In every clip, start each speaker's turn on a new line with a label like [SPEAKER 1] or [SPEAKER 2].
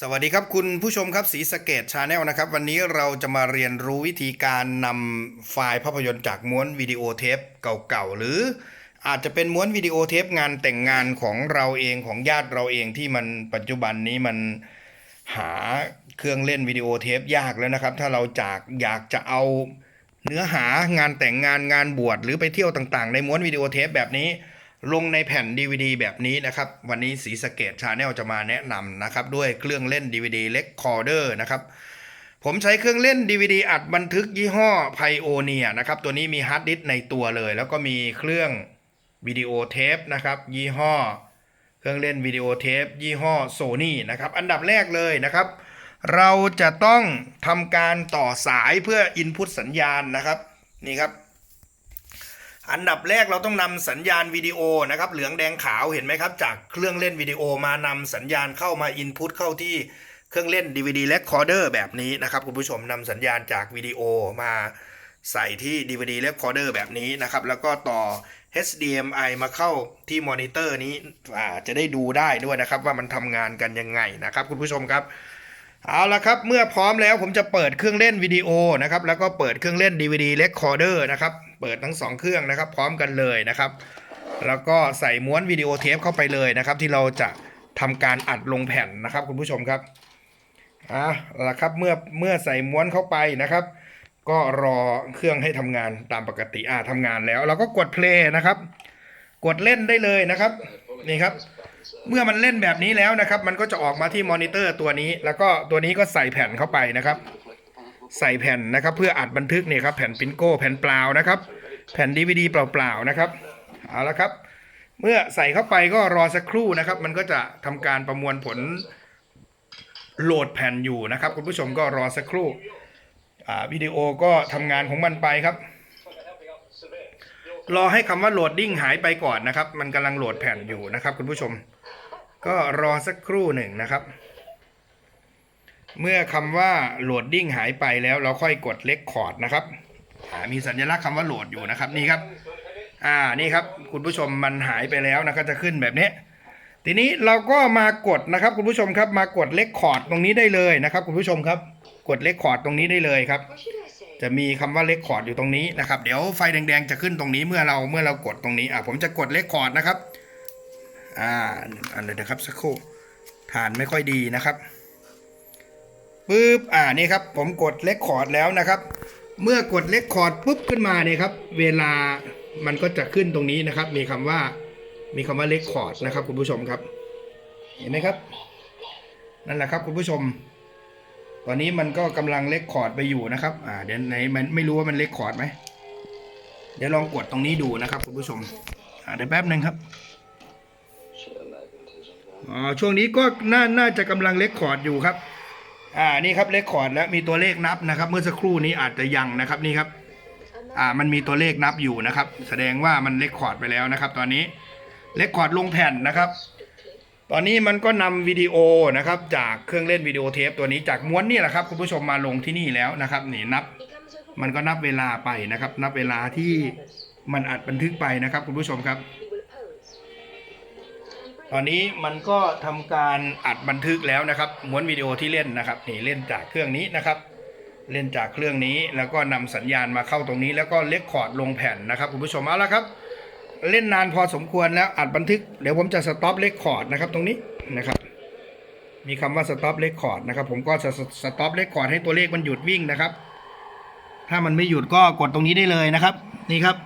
[SPEAKER 1] สวัสดีครับคุณผู้ชมครับสีสเกตชาแนลนะครับ วันนี้เราจะมาเรียนรู้วิธีการนำไฟล์ภาพยนตร์จากม้วนวิดีโอเทปเก่าๆ หรืออาจจะเป็นม้วนวิดีโอเทปงานแต่งงานของเราเองของญาติเราเองที่มันปัจจุบันนี้มันหาเครื่องเล่นวิดีโอเทปยากแล้วนะครับ ถ้าเราจากอยากจะเอาเนื้อหางานแต่งงานงานบวชหรือไปเที่ยวต่างๆ ในม้วนวิดีโอเทปแบบนี้ ลงในแผ่น DVD แบบนี้นะครับ วันนี้สีสะเกตชาแนลจะมาแนะนำนะครับ ด้วยเครื่องเล่น DVD Recorder นะครับ ผมใช้เครื่องเล่น DVD อัดบันทึกยี่ห้อ Pioneer นะครับ ตัวนี้มีฮาร์ดดิสในตัวเลย แล้วก็มีเครื่องวิดีโอเทปนะครับ ยี่ห้อ เครื่องเล่นวิดีโอเทป ยี่ห้อ Sony นะครับ อันดับแรกเลยนะครับ เราจะต้องทำการต่อสายเพื่อ Input สัญญาณนะครับ นี่ครับ อันดับแรกเราต้องนำสัญญาณวิดีโอนะครับเหลืองแดงขาวเห็นไหมครับ จากเครื่องเล่นวิดีโอมานำสัญญาณเข้ามาอินพุตเข้าที่เครื่องเล่น DVD Recorder แบบนี้นะครับคุณผู้ชมนำสัญญาณจากวิดีโอมาใส่ที่ DVD Recorder แบบนี้นะครับ แล้วก็ต่อ HDMI มาเข้าที่มอนิเตอร์นี้จะได้ดูได้ด้วยนะครับ ว่ามันทำงานกันยังไงนะครับ คุณผู้ชมครับ เอาละครับ เมื่อพร้อมแล้วผมจะเปิดเครื่องเล่นวิดีโอนะครับ แล้วก็เปิดเครื่องเล่น DVD Recorder นะครับ เปิดทั้งสองเครื่องนะครับ พร้อมกันเลยนะครับ แล้วก็ใส่ม้วนวิดีโอเทปเข้าไปเลยนะครับ ที่เราจะทำการอัดลงแผ่นนะครับ คุณผู้ชมครับอะละครับเมื่อเมื่อใส่ม้วนเข้าไปนะครับ ก็รอเครื่องให้ทำงานตามปกติอ่าทำงานแล้ว เราก็กดเพลย์นะครับ กดเล่นได้เลยนะครับนี่ครับ เมื่อมันเล่นแบบนี้แล้วนะครับ มันก็จะออกมาที่มอนิเตอร์ตัวนี้ แล้วก็ตัวนี้ก็ใส่แผ่นเข้าไปนะครับ ใส่แผ่นนะครับ เพื่ออัดบันทึกเนี่ยครับแผ่นปินโก้แผ่นเปล่านะครับ แผ่นดีวดีเปล่าๆนะครับเอาละครับ เมื่อใส่เข้าไปก็รอสักครู่นะครับ มันก็จะทำการประมวลผลโหลดแผ่นอยู่นะครับ คุณผู้ชมก็รอสักครู่อ่าวิดีโอก็ทำงานของมันไปครับ รอให้คำว่าโหลดดิ้งหายไปก่อนนะครับ มันกำลังโหลดแผ่นอยู่นะครับ คุณผู้ชม ก็รอสักครู่หนึ่งนะครับ เมื่อคำว่าโหลดดิ้งหายไปแล้วเราค่อยกดเลคคอร์ดนะครับมีสัญลักษณ์คำว่าโหลดอยู่นะครับนี่ครับ อ่านี่ครับ คุณผู้ชมมันหายไปแล้วนะครับจะขึ้นแบบนี้ทีนี้เราก็มากดนะครับ คุณผู้ชมครับ มากดเลคคอร์ดตรงนี้ได้เลยนะครับ คุณผู้ชมครับ กดเลคคอร์ดตรงนี้ได้เลยครับ จะมีคำว่าเลคคอร์ดอยู่ตรงนี้นะครับ เดี๋ยวไฟแดงๆจะขึ้นตรงนี้เมื่อเราเมื่อเรากดตรงนี้อะผมจะกดเลคคอร์ดนะครับอ่าอันเดี๋ยวนะครับสักครู่ฐานไม่ค่อยดีนะครับปึ๊บอ่านี่ครับผมกดเลคคอร์ดแล้วนะครับ เมื่อกดเลคคอร์ดปุ๊บขึ้นมาเนี่ยครับเวลามันก็จะขึ้นตรงนี้นะครับ มีคำว่ามีคำว่าเลคคอร์ดนะครับคุณผู้ชมครับ เห็นไหมครับ นั่นแหละครับคุณผู้ชม ตอนนี้มันก็กำลังเลคคอร์ดไปอยู่นะครับ อ่า เดี๋ยวไหนมันไม่รู้ว่ามันเลคคอร์ดไหม เดี๋ยวลองกดตรงนี้ดูนะครับคุณผู้ชม อ่าเดี๋ยวแป๊บหนึ่งครับอ๋อช่วงนี้ก็น่าน่าจะกำลังเลคคอร์ดอยู่ครับ อ่า นี่ครับเลคคอร์ดแล้วมีตัวเลขนับนะครับ เมื่อสักครู่นี้อาจจะยังนะครับนี่ครับ อ่า มันมีตัวเลขนับอยู่นะครับ แสดงว่ามันเลคคอร์ดไปแล้วนะครับ ตอนนี้เลคคอร์ดลงแผ่นนะครับ ตอนนี้มันก็นำวิดีโอนะครับจากเครื่องเล่นวิดีโอเทปตัวนี้จากม้วนนี่แหละครับคุณผู้ชมมาลงที่นี่แล้วนะครับนี่นับมันก็นับเวลาไปนะครับ นับเวลาที่มันอัดบันทึกไปนะครับ คุณผู้ชมครับ ตอนนี้มันก็ทำการอัดบันทึกแล้วนะครับม้วนวิดีโอที่เล่นนะครับนี่เล่นจากเครื่องนี้นะครับ เล่นจากเครื่องนี้แล้วก็นำสัญญาณมาเข้าตรงนี้ แล้วก็เลคคอร์ดลงแผ่นนะครับ คุณผู้ชมเอาละครับ เล่นนานพอสมควรแล้วอัดบันทึก เดี๋ยวผมจะสต็อปเลคคอร์ดนะครับตรงนี้นะครับ มีคำว่าสต็อปเลคคอร์ดนะครับ ผมก็จะสต็อปเลคคอร์ดให้ตัวเลขมันหยุดวิ่งนะครับ ถ้ามันไม่หยุดก็กดตรงนี้ได้เลยนะครับ นี่ครับ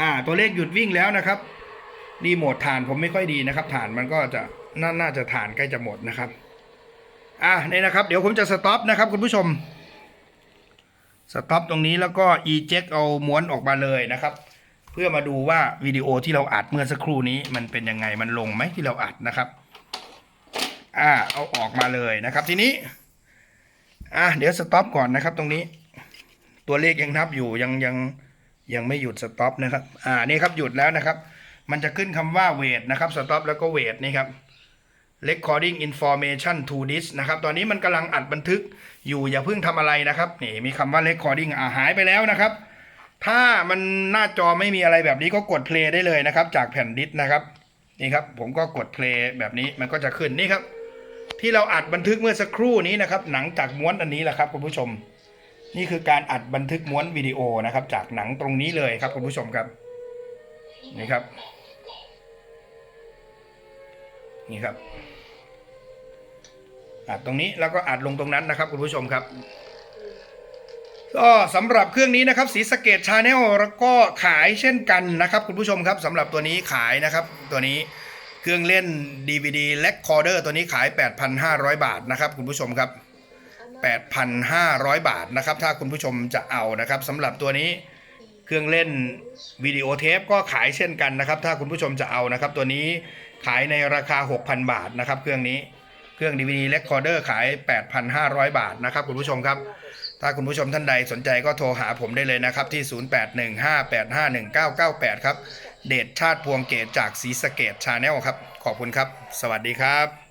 [SPEAKER 1] อ่า ตัวเลขหยุดวิ่งแล้วนะครับรีโมทฐานผมไม่ค่อยดีนะครับฐานมันก็จะน่าน่าจะฐานใกล้จะหมดนะครับ อ่านี่นะครับ เดี๋ยวผมจะสต็อปนะครับ คุณผู้ชมสต็อปตรงนี้แล้วก็ eject เอาม้วนออกมาเลยนะครับ เพื่อมาดูว่าวิดีโอที่เราอัดเมื่อสักครู่นี้ มันเป็นยังไงมันลงไหมที่เราอัดนะครับ อ่าเอาออกมาเลยนะครับ ทีนี้อะเดี๋ยวสต็อปก่อนนะครับ ตรงนี้ ตัวเลขยังนับอยู่ยังยังยังไม่หยุดสต็อปนะครับ อ่านี่ครับหยุดแล้วนะครับ มันจะขึ้นคำว่า wait นะครับสต็อปแล้วก็ wait นี่ครับ recording information to this นะครับ ตอนนี้มันกำลังอัดบันทึกอยู่อย่าเพิ่งทำอะไรนะครับ นี่มีคำว่า recording อ่าหายไปแล้วนะครับ ถ้ามันหน้าจอไม่มีอะไรแบบนี้ก็กด play ได้เลยนะครับ จากแผ่นดิสนะครับนี่ครับ ผมก็กด play แบบนี้มันก็จะขึ้นนี่ครับ ที่เราอัดบันทึกเมื่อสักครู่นี้นะครับ หนังจากม้วนอันนี้แหละครับคุณผู้ชม นี่คือการอัดบันทึกม้วนวิดีโอนะครับ จากหนังตรงนี้เลยครับคุณผู้ชมครับ นี่ครับ นี่ครับอัดตรงนี้แล้วก็อัดลงตรงนั้นนะครับคุณผู้ชมครับ ก็สำหรับเครื่องนี้นะครับสีสเกตชาแนลแล้วก็ขายเช่นกันนะครับคุณผู้ชมครับสำหรับตัวนี้ขายนะครับตัวนี้เครื่องเล่น DVD Recorder ตัวนี้ขาย 8,500 บาทนะครับคุณผู้ชมครับ 8,500 บาทนะครับถ้าคุณผู้ชมจะเอานะครับสำหรับตัวนี้เครื่องเล่นวิดีโอเทปก็ขายเช่นกันนะครับ ถ้าคุณผู้ชมจะเอานะครับ ตัวนี้ขายในราคา 6,000 บาทนะครับ เครื่องนี้เครื่อง DVD Recorder ขาย 8,500 บาทนะครับคุณผู้ชมครับ ถ้าคุณผู้ชมท่านใดสนใจก็โทรหาผมได้เลยนะครับ ที่ 0815851998 ครับ เดชชาติพวงเกตจากศรีสะเกตชาแนลครับ ขอบคุณครับ สวัสดีครับ